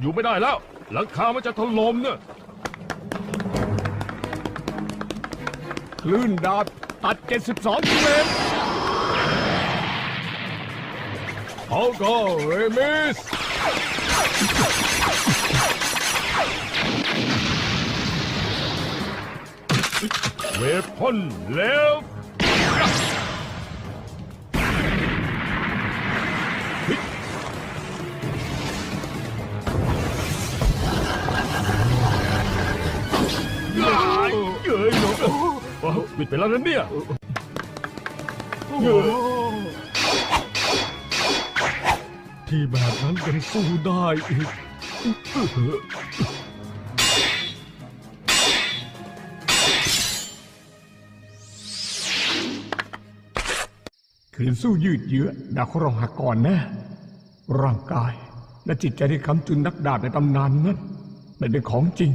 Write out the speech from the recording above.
อยู่ไม่ได้แล้ว หลังคามันจะถล่มเนี่ยคลื่นดาบตัด 72กิโลเมตรเขาก็เรมิส เวพอนแล้ว เอ้ยเอ้ยโอ้โหปิดไปแล้วนะเนี่ยที่แบบนั้นยังสู้ได้อีกคืนสู้ยืดเยื้อดาบเขารองหักก่อนนะ ร่างกายและจิตใจที่คำจุนนักดาบในตำนานนั้นไม่เป็นของจริง